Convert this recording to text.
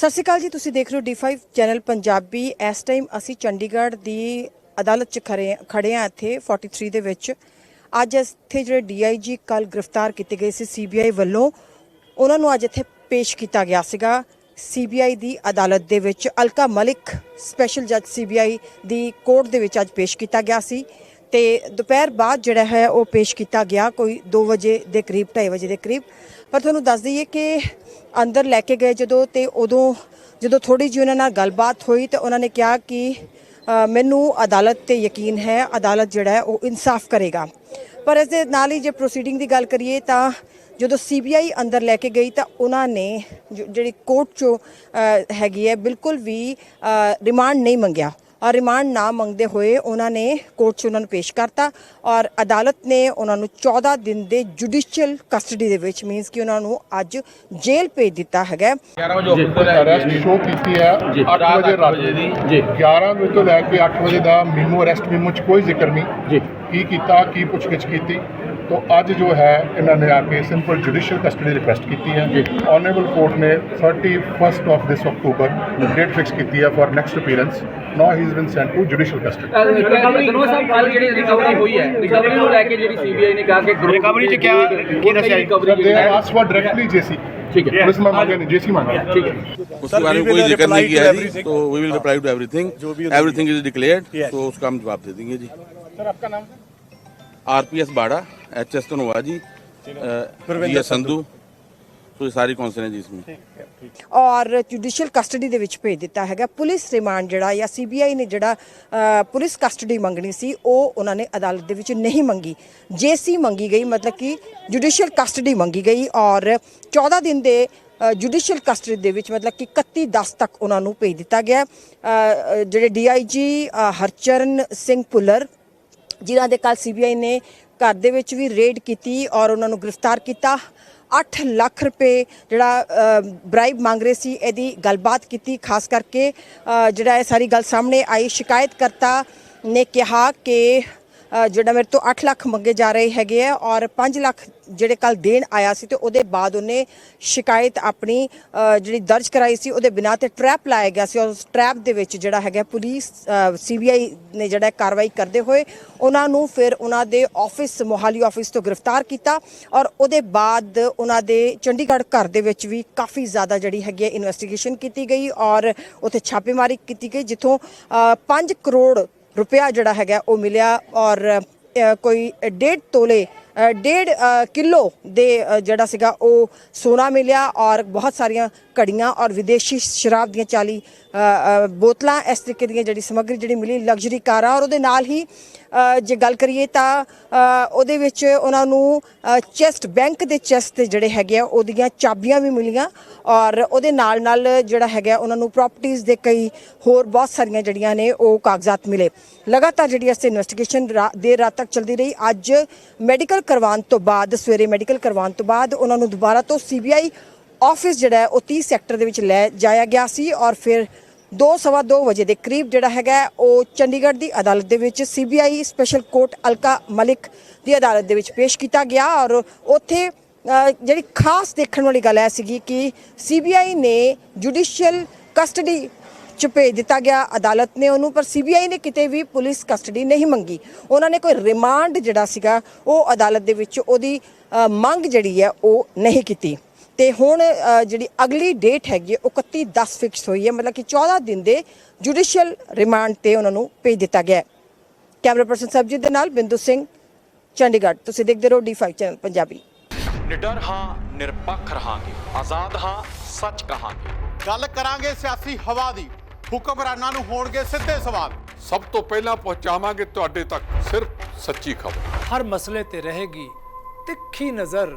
ਸਤਿ ਸ਼੍ਰੀ ਅਕਾਲ ਜੀ, ਤੁਸੀਂ ਦੇਖ ਰਹੇ ਹੋ D5 ਚੈਨਲ ਪੰਜਾਬੀ। ਇਸ ਟਾਈਮ ਅਸੀਂ ਚੰਡੀਗੜ੍ਹ ਦੀ ਅਦਾਲਤ 'ਚ ਖੜੇ ਖੜੇ ਆ ਇੱਥੇ 43 ਦੇ ਵਿੱਚ। ਅੱਜ ਇੱਥੇ ਜਿਹੜੇ DIG ਕੱਲ ਗ੍ਰਿਫਤਾਰ ਕੀਤੇ ਗਏ ਸੀ CBI ਵੱਲੋਂ। ਉਹਨਾਂ ਨੂੰ ਅੱਜ ਇੱਥੇ ਪੇਸ਼ ਕੀਤਾ ਗਿਆ ਸੀਗਾ CBI ਦੀ ਅਦਾਲਤ ਦੇ ਵਿੱਚ। ਅਲਕਾ ਮਲਿਕ ਸਪੈਸ਼ਲ ਜੱਜ CBI ਦੀ ਕੋਰਟ ਦੇ ਵਿੱਚ ਅੱਜ ਪੇਸ਼ ਕੀਤਾ ਗਿਆ ਸੀ। ਤੇ ਦੁਪਹਿਰ ਬਾਅਦ ਜਿਹੜਾ ਹੈ ਉਹ ਪੇਸ਼ ਕੀਤਾ ਗਿਆ, ਕੋਈ 2 ਵਜੇ ਦੇ ਕਰੀਬ 2:30 ਵਜੇ ਦੇ ਕਰੀਬ। ਪਰ ਤੁਹਾਨੂੰ ਦੱਸ ਦਈਏ ਕਿ ਅੰਦਰ ਲੈ ਕੇ ਗਏ ਜਦੋਂ ਤੇ ਉਦੋਂ ਜਦੋਂ ਥੋੜੀ ਜਿਹੀ ਉਹਨਾਂ ਨਾਲ ਗੱਲਬਾਤ ਹੋਈ ਤੇ ਉਹਨਾਂ ਨੇ ਕਿਹਾ ਕਿ ਮੈਨੂੰ ਅਦਾਲਤ ਤੇ ਯਕੀਨ ਹੈ, ਅਦਾਲਤ ਜਿਹੜਾ ਹੈ ਉਹ ਇਨਸਾਫ ਕਰੇਗਾ। ਪਰ ਇਸ ਦੇ ਨਾਲ ਹੀ ਜੇ ਪ੍ਰੋਸੀਡਿੰਗ ਦੀ ਗੱਲ ਕਰੀਏ ਤਾਂ ਜਦੋਂ ਸੀਬੀਆਈ ਅੰਦਰ ਲੈ ਕੇ ਗਈ ਤਾਂ ਉਹਨਾਂ ਨੇ ਜਿਹੜੀ ਕੋਰਟ ਚੋਂ ਹੈਗੀ ਹੈ, ਬਿਲਕੁਲ ਵੀ ਰਿਮਾਂਡ ਨਹੀਂ ਮੰਗਿਆ। ਰਿਮਾਂਡ ਨਾ ਮੰਗਦੇ ਹੋਏ ਉਹਨਾਂ ਨੇ ਕੋਰਟ 'ਚ ਉਹਨਾਂ ਨੂੰ ਪੇਸ਼ ਕਰਤਾ ਔਰ ਅਦਾਲਤ ਨੇ ਉਹਨਾਂ ਨੂੰ 14 ਦਿਨ ਦੇ ਜੁਡੀਸ਼ੀਅਲ ਕਸਟਡੀ ਦੇ ਵਿੱਚ ਮੀਨਸ ਕਿ ਉਹਨਾਂ ਨੂੰ ਅੱਜ ਜੇਲ੍ਹ ਭੇਜ ਦਿੱਤਾ ਹੈਗਾ 11 ਵਜੇ ਅਰੈਸਟ ਸ਼ੋ ਕੀਤੀ ਹੈ 8 ਰਾਤ ਵਜੇ ਅੱਠ ਰਾਤ ਵਜੇ ਦੀ। ਜੀ। 11 ਵਜੇ ਤੋਂ ਲੈ ਕੇ 8 ਵਜੇ ਦਾ ਮੀਮੋ ਅਰੈਸਟ ਮੀਮੋ ਚ ਕੋਈ ਜ਼ਿਕਰ ਨਹੀਂ। ਜੀ। ਕੀ ਕੀਤਾ ਕੀ ਪੁੱਛਗਿੱਛ ਕੀਤੀ। ਤੋਂ ਅੱਜ ਜੋ ਹੈ ਇਹਨਾਂ ਨੇ ਆ ਕੇ ਸਿੰਪਲ ਜੁਡੀਸ਼ੀਅਲ ਕਸਟਡੀ ਰਿਕੁਐਸਟ ਕੀਤੀ ਹੈ। ਆਨਰੇਬਲ ਕੋਰਟ ਨੇ 31st of this October date fix ਕੀਤੀ ਹੈ ਫॉर ਨੈਕਸਟ ਅਪੀਅਰੈਂਸ ਨਾ he is been sent to judicial custody ਦਨਵਾ ਸਾਹਿਬ ਕੱਲ ਜਿਹੜੀ ਰਿਕਵਰੀ ਹੋਈ ਹੈ ਰਿਕਵਰੀ ਨੂੰ ਲੈ ਕੇ ਜਿਹੜੀ ਸੀਬੀਆਈ ਨੇ ਕਹਾ ਕਿ ਰਿਕਵਰੀ ਚ ਕਿਆ ਕੀ ਰਿਕਵਰੀ ਜਿਹੜੀ ਆਸ ਫॉर डायरेक्टली जेसी ठीक है। जेसी मांगे। ठीक उसके बारे में कोई ज़िक्र नहीं किया जी तो तो उसका हम जवाब दे देंगे जी। सर आपका नाम? आरपीएस बाड़ा एचएस तनवा जी संधु तो ये सारी कौन से हैं जी इसमें ਔਰ ਜੁਡੀਸ਼ੀਅਲ ਕਸਟਡੀ ਦੇ ਵਿੱਚ ਭੇਜ ਦਿੱਤਾ ਹੈਗਾ ਪੁਲਿਸ ਰਿਮਾਂਡ ਜਿਹੜਾ ਜਾਂ ਸੀਬੀਆਈ ਨੇ ਜਿਹੜਾ ਅ, ਪੁਲਿਸ ਕਸਟਡੀ ਮੰਗਣੀ ਸੀ ਉਹ ਉਹਨਾਂ ਨੇ ਅਦਾਲਤ ਦੇ ਵਿੱਚ ਨਹੀਂ ਮੰਗੀ ਜੇਸੀ ਮੰਗੀ ਗਈ ਮਤਲਬ ਕਿ ਜੁਡੀਸ਼ੀਅਲ ਕਸਟਡੀ ਮੰਗੀ ਗਈ ਔਰ 14 ਦਿਨ ਦੇ ਜੁਡੀਸ਼ੀਅਲ ਕਸਟਡੀ ਦੇ ਵਿੱਚ ਮਤਲਬ ਕਿ 31 10 ਤੱਕ ਉਹਨਾਂ ਨੂੰ ਭੇਜ ਦਿੱਤਾ ਗਿਆ ਅ, ਅ, ਜਿਹੜੇ ਡੀਆਈਜੀ ਹਰਚਰਨ ਸਿੰਘ ਪੁੱਲਰ ਜਿਨ੍ਹਾਂ ਦੇ ਕੱਲ ਸੀਬੀਆਈ ਨੇ ਘਰ ਦੇ ਵਿੱਚ ਵੀ ਰੇਡ ਕੀਤੀ ਔਰ ਉਹਨਾਂ ਨੂੰ ਗ੍ਰਿਫਤਾਰ ਕੀਤਾ 8 ਲੱਖ ਰੁਪਏ ਜਿਹੜਾ ਬ੍ਰਾਈਬ ਮੰਗ ਰਹੇ ਸੀ, ਇਹਦੀ ਗੱਲਬਾਤ ਕੀਤੀ। ਖਾਸ ਕਰਕੇ ਜਿਹੜਾ ਇਹ ਸਾਰੀ ਗੱਲ ਸਾਹਮਣੇ ਆਈ। ਸ਼ਿਕਾਇਤਕਰਤਾ ਨੇ ਕਿਹਾ ਕਿ ਜਿਹੜਾ ਮੇਰੇ ਤੋਂ 8 ਲੱਖ ਮੰਗੇ ਜਾ ਰਹੇ ਹੈਗੇ ਆ ਔਰ 5 ਲੱਖ ਜਿਹੜੇ ਕੱਲ ਦੇਣ ਆਇਆ ਸੀ ਤੇ ਉਹਦੇ ਬਾਅਦ ਉਹਨੇ ਸ਼ਿਕਾਇਤ ਆਪਣੀ ਜਿਹੜੀ ਦਰਜ ਕਰਾਈ ਸੀ ਉਹਦੇ ਬਿਨਾਂ ਤੇ ਟਰੈਪ ਲਾਇਆ ਗਿਆ ਸੀ ਔਰ ਉਸ ਟਰੈਪ ਦੇ ਵਿੱਚ ਜਿਹੜਾ ਹੈਗਾ ਪੁਲਿਸ ਸੀਬੀਆਈ ਨੇ ਜਿਹੜਾ ਕਾਰਵਾਈ ਕਰਦੇ ਹੋਏ ਉਹਨਾਂ ਨੂੰ ਫਿਰ ਉਹਨਾਂ ਦੇ ਆਫਿਸ, ਮੋਹਾਲੀ ਆਫਿਸ ਤੋਂ ਗ੍ਰਿਫਤਾਰ ਕੀਤਾ ਔਰ ਉਹਦੇ ਬਾਅਦ ਉਹਨਾਂ ਦੇ ਚੰਡੀਗੜ੍ਹ ਘਰ ਦੇ ਵਿੱਚ ਵੀ ਕਾਫੀ ਜ਼ਿਆਦਾ ਜਿਹੜੀ ਹੈਗੀ ਹੈ ਇਨਵੈਸਟੀਗੇਸ਼ਨ ਕੀਤੀ ਗਈ ਔਰ ਉੱਥੇ ਛਾਪੇਮਾਰੀ ਕੀਤੀ ਗਈ, ਜਿੱਥੋਂ 5 ਕਰੋੜ ਰੁਪਇਆ ਜਿਹੜਾ ਹੈਗਾ ਉਹ ਮਿਲਿਆ ਔਰ ਕੋਈ ਡੇਢ ਤੋਲੇ ਡੇਢ ਅ, ਕਿਲੋ ਦੇ ਜਿਹੜਾ ਸੀਗਾ ਉਹ ਸੋਨਾ ਮਿਲਿਆ ਔਰ ਬਹੁਤ ਸਾਰੀਆਂ ਘੜੀਆਂ ਔਰ ਵਿਦੇਸ਼ੀ ਸ਼ਰਾਬ ਦੀਆਂ 40 ਬੋਤਲਾਂ ਇਸ ਤਰੀਕੇ ਦੀਆਂ ਜਿਹੜੀ ਸਮੱਗਰੀ ਜਿਹੜੀ ਮਿਲੀ ਲਗਜ਼ਰੀ ਕਾਰਾਂ ਔਰ ਉਹਦੇ ਨਾਲ ਹੀ ਜੇ ਗੱਲ ਕਰੀਏ ਤਾਂ ਉਹਦੇ ਵਿੱਚ ਉਹਨਾਂ ਨੂੰ ਚੈਸਟ, ਬੈਂਕ ਦੇ ਚੈਸਟ ਤੇ ਜਿਹੜੇ ਹੈਗੇ ਆ, ਉਹਦੀਆਂ ਚਾਬੀਆਂ ਵੀ ਮਿਲੀਆਂ ਔਰ ਉਹਦੇ ਨਾਲ ਨਾਲ ਜਿਹੜਾ ਹੈਗਾ ਉਹਨਾਂ ਨੂੰ ਪ੍ਰਾਪਰਟੀਆਂ ਦੇ ਕਈ ਹੋਰ ਬਹੁਤ ਸਾਰੀਆਂ ਜਿਹੜੀਆਂ ਨੇ, ਉਹ ਕਾਗਜ਼ਾਤ ਮਿਲੇ। ਲਗਾਤਾਰ ਜਿਹੜੀ ਇਸ ਇਨਵੈਸਟੀਗੇਸ਼ਨ ਦੇਰ ਰਾਤ ਤੱਕ ਚੱਲਦੀ ਰਹੀ। ਅੱਜ ਮੈਡੀਕਲ ਕਰਵਾਉਣ ਤੋਂ ਬਾਅਦ, ਸਵੇਰੇ ਮੈਡੀਕਲ ਕਰਵਾਉਣ ਤੋਂ ਬਾਅਦ ਉਹਨਾਂ ਨੂੰ ਦੁਬਾਰਾ ਤੋਂ ਸੀਬੀਆਈ ਆਫਿਸ ਜਿਹੜਾ ਉਹ 30 ਸੈਕਟਰ ਦੇ ਵਿੱਚ ਲੈ ਜਾਇਆ ਗਿਆ ਸੀ ਔਰ ਫਿਰ ਦੋ ਸਵਾ ਦੋ ਵਜੇ ਦੇ ਕਰੀਬ ਜਿਹੜਾ ਹੈਗਾ ਉਹ ਚੰਡੀਗੜ੍ਹ ਦੀ ਅਦਾਲਤ ਦੇ ਵਿੱਚ CBI special court Alka Malik ਦੀ ਅਦਾਲਤ ਦੇ ਵਿੱਚ ਪੇਸ਼ ਕੀਤਾ ਗਿਆ ਔਰ ਉੱਥੇ ਜਿਹੜੀ ਖਾਸ ਦੇਖਣ ਵਾਲੀ ਗੱਲ ਇਹ ਸੀਗੀ ਕਿ ਸੀਬੀਆਈ ਨੇ ਜੁਡੀਸ਼ੀਅਲ ਕਸਟਡੀ ਚ ਭੇਜ ਦਿੱਤਾ ਗਿਆ, ਅਦਾਲਤ ਨੇ ਉਹਨੂੰ, ਪਰ ਸੀਬੀਆਈ ਨੇ ਕਿਤੇ ਵੀ ਪੁਲਿਸ ਕਸਟਡੀ ਨਹੀਂ ਮੰਗੀ। ਉਹਨਾਂ ਨੇ ਕੋਈ ਰਿਮਾਂਡ ਜਿਹੜਾ ਸੀਗਾ, ਉਹ ਅਦਾਲਤ ਦੇ ਵਿੱਚ ਉਹਦੀ ਮੰਗ ਜਿਹੜੀ ਹੈ, ਉਹ ਨਹੀਂ ਕੀਤੀ। ਤੇ ਹੁਣ ਜਿਹੜੀ ਅਗਲੀ ਡੇਟ ਹੈਗੀ ਹੈ, ਉਹ 31 10 ਫਿਕਸ ਹੋਈ ਹੈ। ਮਤਲਬ ਕਿ 14 ਦਿਨ ਦੇ ਜੁਡੀਸ਼ੀਅਲ ਰਿਮਾਂਡ ਤੇ ਉਹਨਾਂ ਨੂੰ ਭੇਜ ਦਿੱਤਾ ਗਿਆ ਕੈਮਰਾ ਪਰਸਨ ਸਰਬਜੀਤ ਦੇ ਨਾਲ ਬਿੰਦੂ ਸਿੰਘ ਚੰਡੀਗੜ੍ਹ। ਤੁਸੀਂ ਦੇਖਦੇ ਰਹੋ D5 ਚੈਨਲ ਪੰਜਾਬੀ। ਨਿਡਰ ਹਾਂ ਨਿਰਪੱਖ ਰਹਾਂਗੇ। ਆਜ਼ਾਦ ਹਾਂ ਸੱਚ ਕਹਾਂਗੇ। ਗੱਲ ਕਰਾਂਗੇ ਸਿਆਸੀ ਹਵਾ ਦੀ। ਹੁਕਮਰਾਨਾਂ ਨੂੰ ਹੋਣਗੇ ਸਿੱਧੇ ਸਵਾਲ। ਸਭ ਤੋਂ ਪਹਿਲਾਂ ਪਹੁੰਚਾਵਾਂਗੇ ਤੁਹਾਡੇ ਤੱਕ ਸਿਰਫ ਸੱਚੀ ਖਬਰ। ਹਰ ਮਸਲੇ ਤੇ ਰਹੇਗੀ ਤਿੱਖੀ ਨਜ਼ਰ।